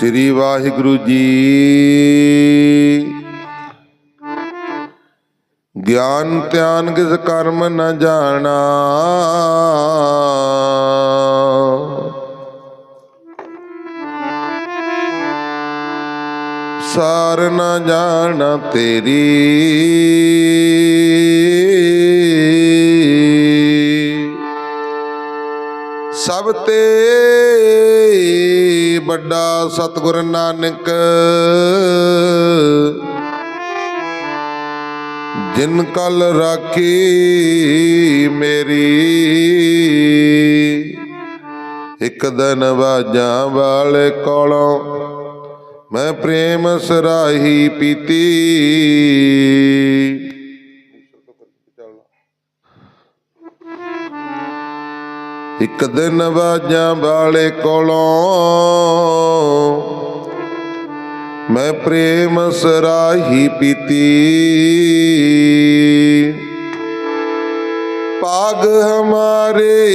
ਸ੍ਰੀ ਵਾਹਿਗੁਰੂ ਜੀ। ਗਿਆਨ ਧਿਆਨ ਕਿਸ ਕਰਮ ਨ ਜਾਣਾ। ਸਾਰ ਨ ਜਾਣਾ ਤੇਰੀ। ਸਭ ਤੇ ਵੱਡਾ ਸਤਿਗੁਰ ਨਾਨਕ, ਜਿਨ ਕਲ ਰਾਖੀ ਮੇਰੀ, ਇੱਕ ਦਿਨ ਵਾਜਾਂ ਵਾਲੇ ਕੋਲੋਂ ਮੈਂ ਪ੍ਰੇਮ ਸਰਾਹੀ ਪੀਤੀ। ਇੱਕ ਦਿਨ ਬਾਜਾਂ ਵਾਲੇ ਕੋਲੋਂ ਮੈਂ ਪ੍ਰੇਮ ਸਰਾਹੀ ਪੀਤੀ। ਪਾਗ ਹਮਾਰੇ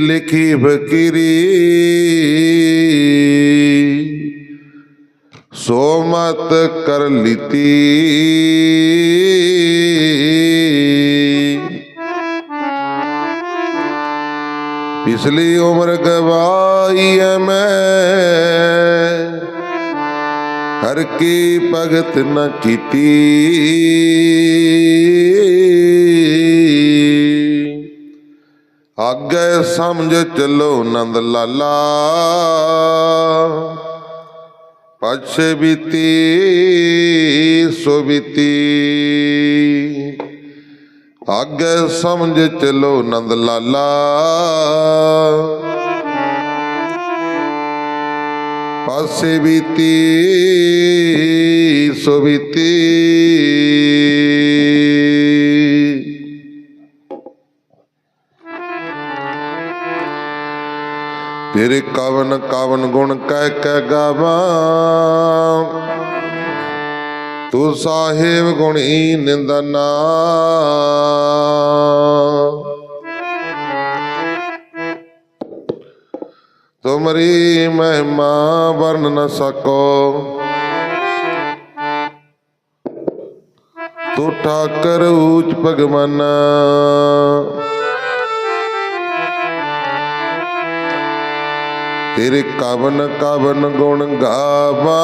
ਲਿਖੀ ਫਕੀਰੀ। ਸੋ ਮਤ ਕਰ ਲੀਤੀ। ਪਿਛਲੀ ਉਮਰ ਗਵਾਈ ਐ ਮੈਂ। ਹਰ ਕੀ ਭਗਤ ਨ ਕੀਤੀ। ਆਗੇ ਸਮਝ ਚੱਲੋ ਨੰਦ ਲਾਲਾ। ਪਛੇ ਬੀਤੀ, ਸੋ ਬੀਤੀ। ਆਗੇ ਸਮਝ ਚੱਲੋ ਨੰਦ ਲਾਲਾ। ਪਾਸੇ ਬੀਤੀ, ਸੋ ਬੀਤੀ। ਤੇਰੇ ਕਵਨ ਕਵਨ ਗੁਣ ਕਹਿ ਕਹਿ ਗਾਵਾਂ। ਤੂੰ ਸਾਹਿਬ ਗੁਣੀ ਨਿੰਦਨਾ। ਤੁਮਰੀ ਮਹਿਮਾ ਵਰਨ ਨ ਸਕੋ। ਤੂੰ ਠਾਕਰ ਊਚ ਭਗਵਾਨ। ਤੇਰੇ ਕਵਨ ਕਵਨ ਗੁਣ ਗਾਵਾਂ।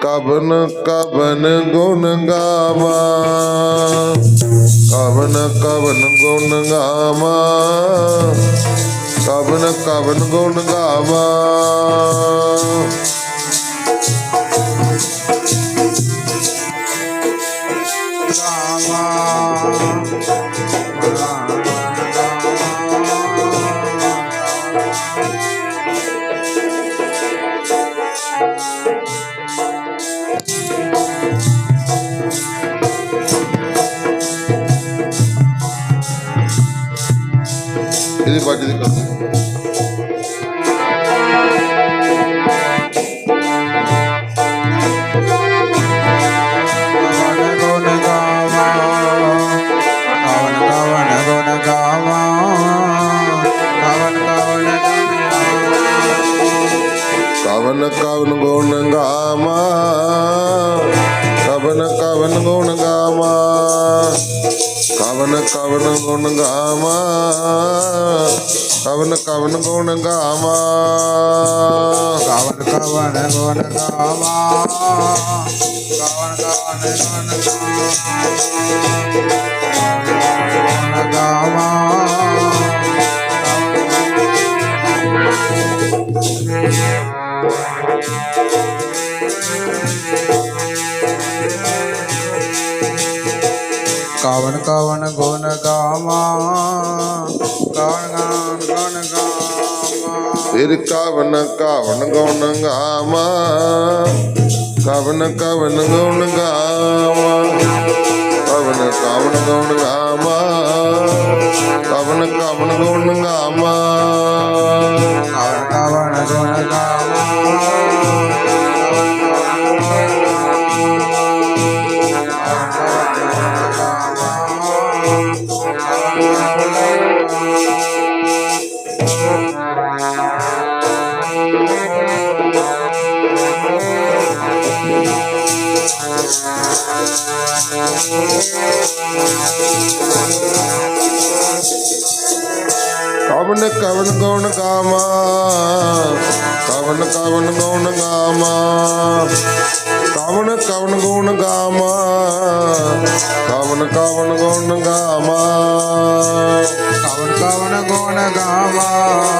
ਕਵਨ ਕਵਨ ਗੁਣ ਗਾਵਾਂ ਕਵਨ ਕਵਨ ਗੁਣ ਗਾਵਾਂ ਕਵਨ ਕਵਨ ਗੁਣ ਗਾਵਾਂ ਇਹਦੇ ਬਾਅਦ ਦੀ ਕਰਦੇ ਕਵਨ ਗੁਣ ਗਾਵਾਂ ਕਵਨ ਕਵਨ ਗੁਣ ਗਾਵਾਂ ਕਵਨ ਕਵਨ ਗੁਣ ਗਾਵਾਂ ਕਵਨ ਕਵਨ ਗੁਣ ਗਾਵਾਂ ਕਵਨ ਕਵਨ ਗੁਣ ਗਾਵਾਂ ਕਵਨ ਕਵਨ ਕਵਨ ਕਵਨ ਗੁਣ ਗਾਵਾਂ ਕਵਨ ਗਾਨ ਗੁਣ ਗਾਵਾਂ। ਫਿਰ ਕਵਨ ਕਵਨ ਗੁਣ ਗਾਵਾਂ ਕਵਨ ਕਵਨ ਗੁਣ ਗਾਵਾਂ। ਕਵਨ ਕਵਨ ਗੁਣ ਗਾਵਾਂ ਕਵਨ ਕਵਨ ਗੁਣ ਗਾਵਾਂ। ਕਵਨ ਕਵਨ ਗੁਣ ਗਾਵਾਂ। कवन कवन गौण गामा कवन कवन गौण गामा कवन कवन गुण गामा कवन कवन गुण गामा कवन कवन गुण गामा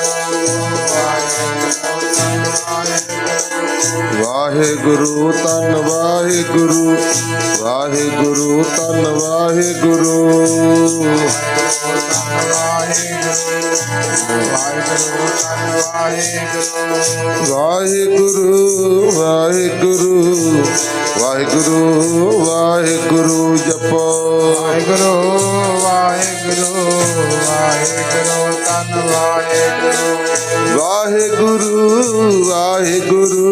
ਵਾਹਿਗੁਰੂ ਤਨ ਵਾਹਿਗੁਰੂ ਵਾਹਿਗੁਰੂ ਵਾਹਿਗੁਰੂ। ਵਾਹਿਗੁਰੂ ਵਾਹਿਗੁਰੂ ਜਪੋ। ਵਾਹਿਗੁਰੂ ਵਾਹਿਗੁਰੂ ਵਾਹਿਗੁਰੂ ਤਨ ਵਾਹਿਗੁਰੂ। ਵਾਹਿਗੁਰੂ ਵਾਹਿਗੁਰੂ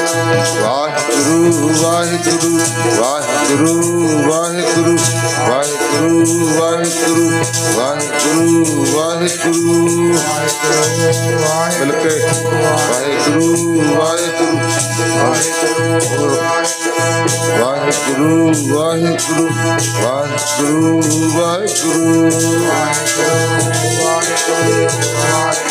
ਵਾਹਿਗੁਰੂ ਵਾਹਿਗੁਰੂ ਵਾਹਿਗੁਰੂ ਮਿਲ ਕੇ ਵਾਹਿਗੁਰੂ ਵਾਹਿਗੁਰੂ ਵਾਹਿਗੁਰੂ ਵਾਹਿਗੁਰੂ ਵਾਹਿਗੁਰੂ ਵਾਹਿਗੁਰੂ ਵਾਹਿਗੁਰੂ ਵਾਹਿਗੁਰੂ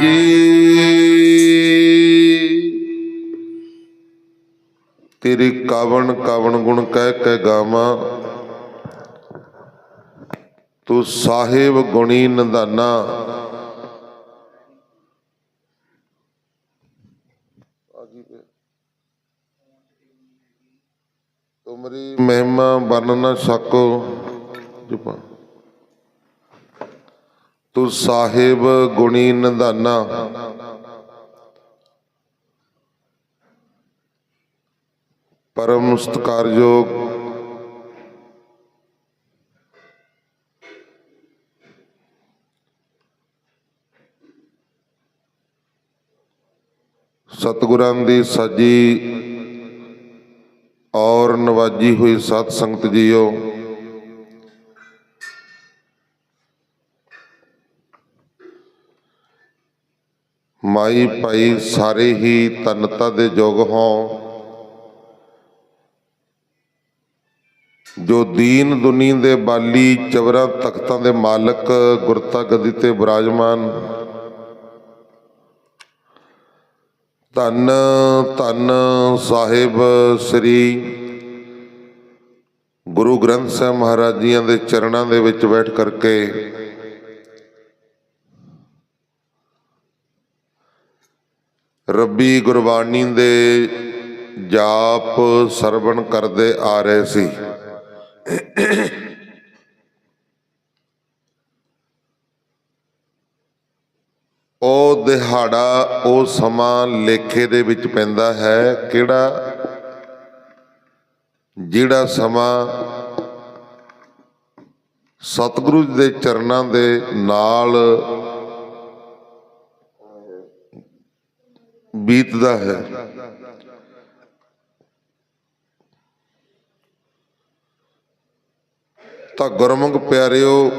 ਜੀ। ਤੇਰੇ ਕਾਵਣ ਕਾਵਣ ਗੁਣ ਕਹਿ ਕੇ ਗਾਵਾਂ। ਤੂੰ ਸਾਹਿਬ ਗੁਣੀ ਨੰਦਾਨਾ। ਤੁਮਰੀ ਮਹਿਮਾ ਵਰਣ ਨ ਸਕੋ। ਚੁਪਾ ਤੂੰ ਸਾਹਿਬ ਗੁਣੀ ਨੰਦਾਨਾ। ਪਰਮ ਸਤਕਾਰਯੋਗ। ਸਤਿਗੁਰਾਂ ਦੀ ਸਾਜੀ ਔਰ ਨਵਾਜੀ ਹੋਈ ਸਤ ਸੰਗਤ ਜੀਓ। ਮਾਈ ਭਾਈ ਸਾਰੇ ਹੀ ਤਨਤਾ ਦੇ ਯੋਗ ਹੋ। ਜੋ ਦੀਨ ਦੁਨੀ ਦੇ ਬਾਲੀ ਚਵਰਾਂ ਤਖਤਾਂ ਦੇ ਮਾਲਕ ਗੁਰਤਾ ਗਦੀ ਤੇ ਬਿਰਾਜਮਾਨ। ਧੰਨ ਧੰਨ ਸਾਹਿਬ ਸ੍ਰੀ ਗੁਰੂ ਗ੍ਰੰਥ ਸਾਹਿਬ ਮਹਾਰਾਜ ਜੀਆਂ ਦੇ ਚਰਨਾਂ ਦੇ ਵਿੱਚ ਬੈਠ ਕਰਕੇ ਰੱਬੀ ਗੁਰਬਾਣੀ ਦੇ ਜਾਪ ਸਰਵਣ ਕਰਦੇ ਆ ਰਹੇ ਸੀ। ਉਹ ਦਿਹਾੜਾ ਉਹ ਸਮਾਂ ਲੇਖੇ ਦੇ ਵਿੱਚ ਪੈਂਦਾ ਹੈ, ਕਿਹੜਾ? ਜਿਹੜਾ ਸਮਾਂ ਸਤਿਗੁਰੂ ਜੀ ਦੇ ਚਰਨਾਂ ਦੇ ਨਾਲ ਬੀਤਦਾ ਹੈ। ਤਾਂ ਗੁਰਮੁਖ ਪਿਆਰਿਓ,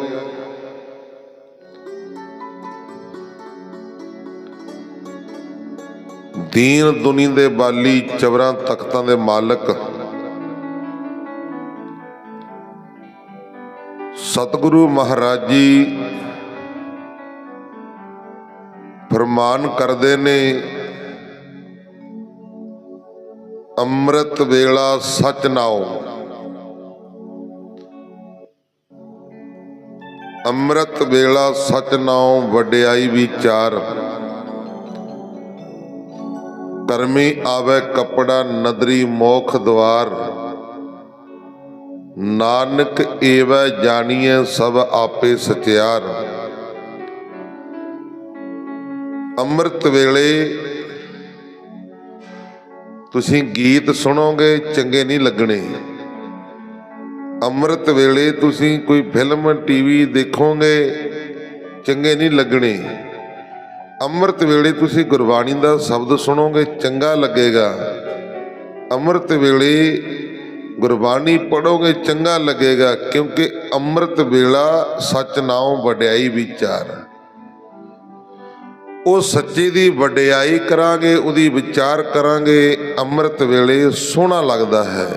ਦੀਨ ਦੁਨੀ ਦੇ ਬਾਲੀ ਚਵਰਾਂ ਤਖਤਾਂ ਦੇ ਮਾਲਕ, ਸਤਿਗੁਰੂ ਮਹਾਰਾਜ ਜੀ ਫਰਮਾਨ ਕਰਦੇ ਨੇ ਅੰਮ੍ਰਿਤ ਵੇਲਾ ਸਚ ਨਾਉ। ਅੰਮ੍ਰਿਤ ਵੇਲਾ ਸਚ ਨਾਉ ਵਡਿਆਈ ਵਿਚਾਰ ਕਰਮੀ ਆਵੇ ਕਪੜਾ ਨਦਰੀ ਮੋਖ ਦਵਾਰ। ਨਾਨਕ ਏਵੈ ਜਾਣੀਐ ਸਭ ਆਪੇ ਸਚਿਆਰ। ਅੰਮ੍ਰਿਤ ਵੇਲੇ ਤੁਸੀਂ ਗੀਤ ਸੁਣੋਗੇ, ਚੰਗੇ ਨਹੀਂ ਲੱਗਣੇ। ਅੰਮ੍ਰਿਤ ਵੇਲੇ ਤੁਸੀਂ ਕੋਈ ਫਿਲਮ, ਟੀਵੀ ਦੇਖੋਗੇ, ਚੰਗੇ ਨਹੀਂ ਲੱਗਣੇ। ਅੰਮ੍ਰਿਤ ਵੇਲੇ ਤੁਸੀਂ ਗੁਰਬਾਣੀ ਦਾ ਸ਼ਬਦ ਸੁਣੋਗੇ, ਚੰਗਾ ਲੱਗੇਗਾ। ਅੰਮ੍ਰਿਤ ਵੇਲੇ ਗੁਰਬਾਣੀ ਪੜੋਗੇ ਚੰਗਾ ਲੱਗੇਗਾ, ਕਿਉਂਕਿ ਅੰਮ੍ਰਿਤ ਵੇਲਾ ਸਚ ਨਾਉ ਵਡਿਆਈ ਵਿਚਾਰ। ਉਹ ਸੱਚੇ ਦੀ ਵਡਿਆਈ ਕਰਾਂਗੇ, ਉਹਦੀ ਵਿਚਾਰ ਕਰਾਂਗੇ, ਅੰਮ੍ਰਿਤ ਵੇਲੇ ਸੋਹਣਾ ਲੱਗਦਾ ਹੈ।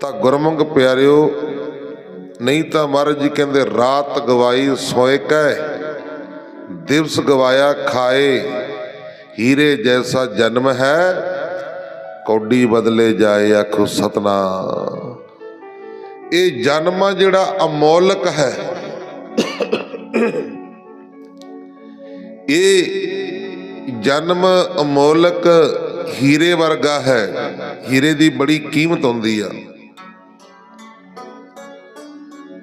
ਤਾਂ ਗੁਰਮੁਖ ਪਿਆਰਿਓ, ਨਹੀਂ ਤਾਂ ਮਹਾਰਾਜ ਜੀ ਕਹਿੰਦੇ, ਰਾਤ ਗਵਾਈ ਸੋਏ ਕੈ, ਦਿਵਸ ਗਵਾਇਆ ਖਾਏ, ਹੀਰੇ ਜੈਸਾ ਜਨਮ ਹੈ, ਕੌਡੀ ਬਦਲੇ ਜਾਏ ਆਖੋ ਸਤਨਾ ਇਹ ਜਨਮ ਜਿਹੜਾ ਅਮੋਲਕ ਹੈ। ਇਹ ਜਨਮ ਅਮੋਲਕ ਹੀਰੇ ਵਰਗਾ ਹੈ। ਹੀਰੇ ਦੀ ਬੜੀ ਕੀਮਤ ਹੁੰਦੀ ਆ।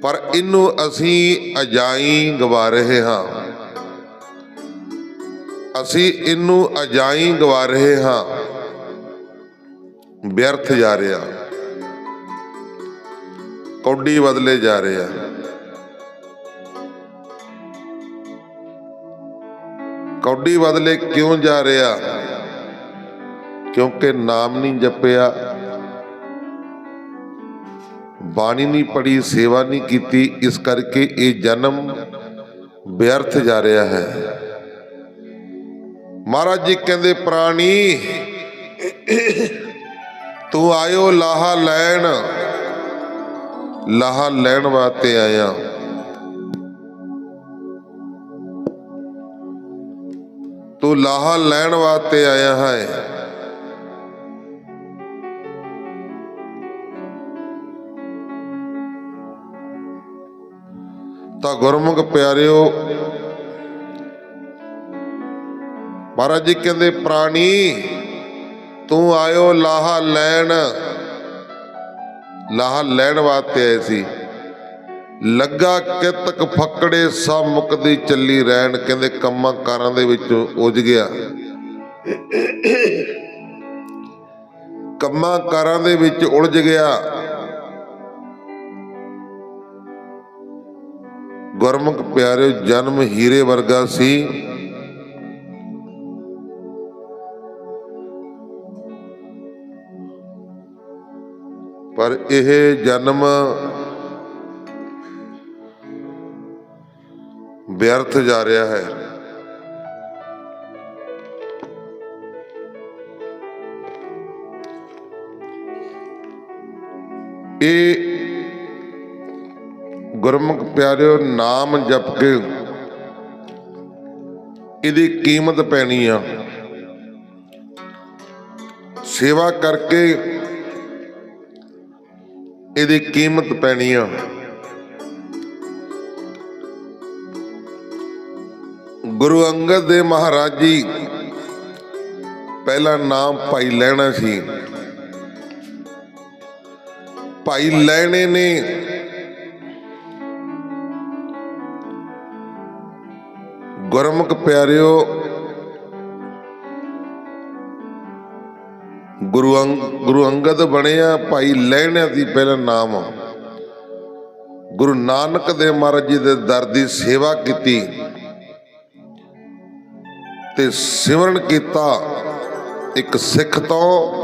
ਪਰ ਇਹਨੂੰ ਅਸੀਂ ਅਜਾਈ ਗਵਾ ਰਹੇ ਹਾਂ। ਅਸੀਂ ਇਹਨੂੰ ਅਜਾਈ ਗਵਾ ਰਹੇ ਹਾਂ। ਵਿਅਰਥ ਜਾ ਰਿਹਾ। ਕੌਡੀ ਬਦਲੇ ਜਾ ਰਿਹਾ। ਕੌਡੀ ਬਦਲੇ ਕਿਉਂ ਜਾ ਰਿਹਾ? ਕਿਉਂਕਿ ਨਾਮ ਨਹੀਂ ਜਪਿਆ। ਬਾਣੀ ਨਹੀਂ ਪੜੀ ਸੇਵਾ ਨਹੀਂ ਕੀਤੀ, ਇਸ ਕਰਕੇ ਇਹ ਜਨਮ ਵਿਅਰਥ ਜਾ ਰਿਹਾ ਹੈ। ਮਹਾਰਾਜ ਜੀ ਕਹਿੰਦੇ, ਪ੍ਰਾਣੀ, ਤੂੰ ਆਇਓ ਲਾਹਾ ਲੈਣ। ਲਾਹਾ ਲੈਣ ਵਾਸਤੇ ਆਇਆ। ਤੂੰ ਲਾਹਾ ਲੈਣ ਵਾਸਤੇ ਆਇਆ ਹੈ। ਤਾਂ ਗੁਰਮੁਖ ਪਿਆਰਿਓ, ਮਹਾਰਾਜ ਜੀ ਕਹਿੰਦੇ, ਪ੍ਰਾਣੀ, ਤੂੰ ਆਇਓ ਲਾਹਾ ਲੈਣ। ਲਾਹਾ ਲੈਣ ਵਾਸਤੇ ਆਏ ਸੀ। ਲੱਗਾ ਕਿਤਕ ਫੱਕੜੇ ਸਭ ਮੁਕਦੀ ਚੱਲੀ ਰਹਿਣ ਕਹਿੰਦੇ ਕੰਮਾਂ ਕਾਰਾਂ ਦੇ ਵਿੱਚ ਉਜ ਗਿਆ। ਕੰਮਾਂ ਕਾਰਾਂ ਦੇ ਵਿੱਚ ਉਲਝ ਗਿਆ। ਗੁਰਮੁਖ ਪਿਆਰਿਓ, ਜਨਮ ਹੀਰੇ ਵਰਗਾ ਸੀ। ਪਰ ਇਹ ਜਨਮ ਵਿਅਰਥ ਜਾ ਰਿਹਾ ਹੈ। ਇਹ ਗੁਰਮੁਖ ਪਿਆਰਿਓ, ਨਾਮ ਜਪ ਕੇ ਇਹਦੀ ਕੀਮਤ ਪੈਣੀ ਆ। ਸੇਵਾ ਕਰਕੇ ਇਹਦੀ ਕੀਮਤ ਪੈਣੀ ਆ। ਗੁਰੂ ਅੰਗਦ ਦੇ ਮਹਾਰਾਜ ਜੀ, ਪਹਿਲਾ ਨਾਮ ਭਾਈ ਲੈਣਾ ਸੀ। ਭਾਈ ਲੈਣੇ ਨੇ ਗੁਰਮੁਖ ਪਿਆਰਿਓ, ਗੁਰੂ ਅੰਗ ਗੁਰੂ ਅੰਗਦ ਬਣਿਆ, ਭਾਈ ਲੈਣਾ ਦੀ ਪਹਿਲਾ ਨਾਮ। ਗੁਰੂ ਨਾਨਕ ਦੇਵ ਮਹਾਰਾਜ ਜੀ ਦੇ ਦਰ ਦੀ ਸੇਵਾ ਕੀਤੀ। ਤੇ ਸਿਮਰਨ ਕੀਤਾ, ਇੱਕ ਸਿੱਖ ਤੋਂ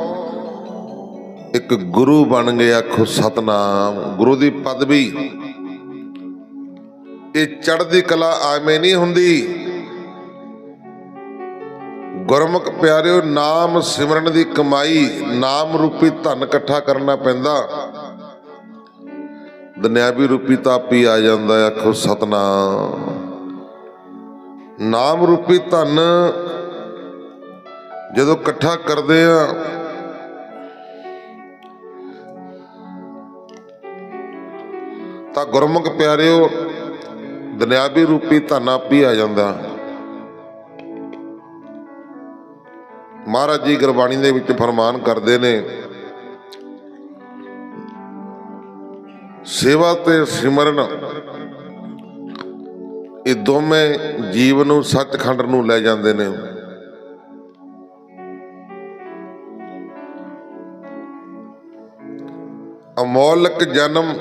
ਇੱਕ ਗੁਰੂ ਬਣ ਗਿਆ ਆਖੋ ਸਤਨਾਮ, ਗੁਰੂ ਦੀ ਪਦਵੀ। ਇਹ ਚੜ੍ਹਦੀ ਕਲਾ ਆਵੇਂ ਨਹੀਂ ਹੁੰਦੀ। ਗੁਰਮੁਖ ਪਿਆਰਿਓ, ਨਾਮ ਸਿਮਰਨ ਦੀ ਕਮਾਈ, ਨਾਮ ਰੂਪੀ ਧਨ ਇਕੱਠਾ ਕਰਨਾ ਪੈਂਦਾ। ਦੁਨਿਆਵੀ ਰੂਪੀ ਤਾਪੀ ਆ ਜਾਂਦਾ ਆਖੋ ਸਤਨਾਮ। ਨਾਮ ਰੂਪੀ ਧਨ ਜਦੋਂ ਇਕੱਠਾ ਕਰਦੇ ਆ, ਤਾਂ ਗੁਰਮੁਖ ਪਿਆਰਿਓ, ਦੁਨਿਆਵੀ ਰੂਪੀ ਧਨ ਆਪੀ ਆ ਜਾਂਦਾ। ਮਹਾਰਾਜ ਜੀ ਗੁਰਬਾਣੀ ਦੇ ਵਿੱਚ ਫਰਮਾਨ ਕਰਦੇ ਨੇ, ਸੇਵਾ ਤੇ ਸਿਮਰਨ ਇਹ ਦੋਵੇਂ ਜੀਵ ਨੂੰ ਸੱਚਖੰਡ ਨੂੰ ਲੈ ਜਾਂਦੇ ਨੇ। ਅਮੋਲਕ ਜਨਮ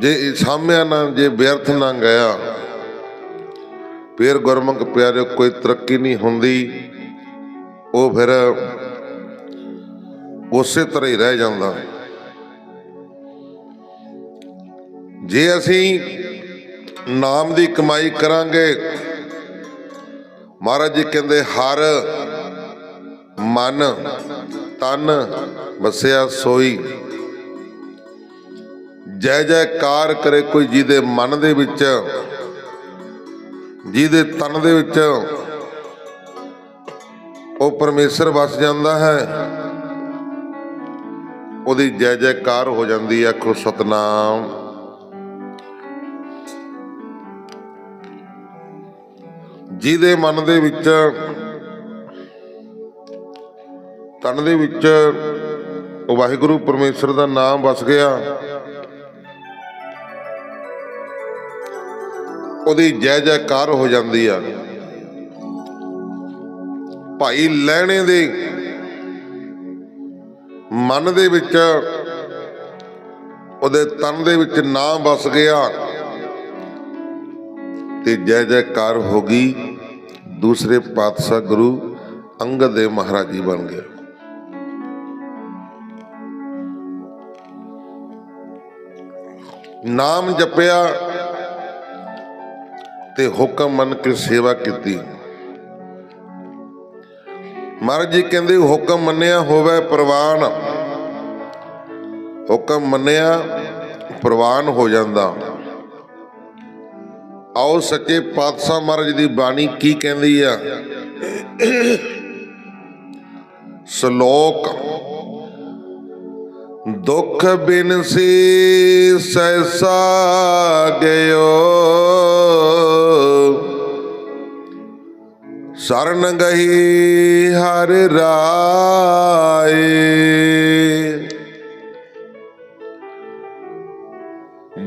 ਜੇ ਇਹ ਸਾਹਮਿਆ ਨਾ ਜੇ ਵਿਅਰਥ ਨਾ ਗਿਆ, ਫਿਰ ਗੁਰਮੁਖ ਪਿਆਰੇ ਕੋਈ ਤਰੱਕੀ ਨਹੀਂ ਹੁੰਦੀ। ਉਹ ਫਿਰ ਉਸੇ ਤਰ੍ਹਾਂ ਹੀ ਰਹਿ ਜਾਂਦਾ। ਜੇ ਅਸੀਂ ਨਾਮ ਦੀ ਕਮਾਈ ਕਰਾਂਗੇ। ਮਹਾਰਾਜ ਜੀ ਕਹਿੰਦੇ, ਹਰ ਮਨ ਤਨ ਵਸਿਆ ਸੋਈ। ਜੈ ਜੈਕਾਰ ਕਰੇ ਕੋਈ ਜਿਹਦੇ ਮਨ ਦੇ ਵਿੱਚ, ਜਿਹਦੇ ਤਨ ਦੇ ਵਿੱਚ, ਉਹ ਪਰਮੇਸ਼ਰ ਵਸ ਜਾਂਦਾ ਹੈ। ਉਹਦੀ ਜੈ ਜੈਕਾਰ ਹੋ ਜਾਂਦੀ ਹੈ, ਆਖੋ ਸਤਨਾਮ। ਜਿਹਦੇ ਮਨ ਦੇ ਵਿੱਚ, ਤਨ ਦੇ ਵਿੱਚ ਵਾਹਿਗੁਰੂ ਪਰਮੇਸ਼ਰ ਦਾ ਨਾਮ ਵਸ ਗਿਆ। ਉਹਦੀ ਜੈ ਜੈਕਾਰ ਹੋ ਜਾਂਦੀ ਆ। ਭਾਈ ਲੈਣੇ ਦੇ ਮਨ ਦੇ ਵਿੱਚ ਉਹਦੇ ਤਨ ਦੇ ਵਿੱਚ ਨਾਮ ਵਸ ਗਿਆ। ਤੇ ਜੈ ਜੈਕਾਰ ਹੋ ਗਈ। ਦੂਸਰੇ ਪਾਤਸ਼ਾਹ ਗੁਰੂ ਅੰਗਦ ਦੇਵ ਮਹਾਰਾਜੀ ਬਣ ਗਏ। ਨਾਮ ਜਪਿਆ ਤੇ ਹੁਕਮ ਮੰਨ ਕੇ ਸੇਵਾ ਕੀਤੀ। ਮਹਾਰਾਜ ਜੀ ਕਹਿੰਦੇ, ਹੁਕਮ ਮੰਨਿਆ ਹੋਵੇ ਪ੍ਰਵਾਨ, ਹੁਕਮ ਮੰਨਿਆ ਪ੍ਰਵਾਨ ਹੋ ਜਾਂਦਾ। ਆਓ ਸੱਚੇ ਪਾਤਸ਼ਾਹ ਮਹਾਰਾਜ ਦੀ ਬਾਣੀ ਕੀ ਕਹਿੰਦੀ ਆ? ਸ਼ਲੋਕ, ਦੁੱਖ ਬਿਨ ਸੀ ਸੈਸਾ ਗਇਓ। ਸਰਨ ਗਹੀ ਹਰ ਰਾਏ।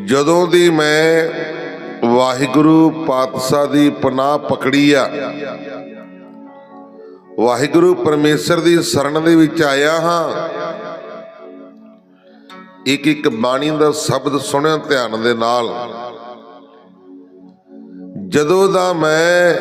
ਜਦੋਂ ਦੀ ਮੈਂ ਵਾਹਿਗੁਰੂ ਪਾਤਸ਼ਾਹ ਦੀ ਪਨਾਹ ਪਕੜੀ ਆ। ਵਾਹਿਗੁਰੂ ਪਰਮੇਸ਼ਰ ਦੀ ਸ਼ਰਨ ਦੇ ਵਿੱਚ ਆਇਆ ਹਾਂ। ਇੱਕ ਇੱਕ ਬਾਣੀ ਦਾ ਸ਼ਬਦ ਸੁਣਿਆ ਧਿਆਨ ਦੇ ਨਾਲ। ਜਦੋਂ ਦਾ ਮੈਂ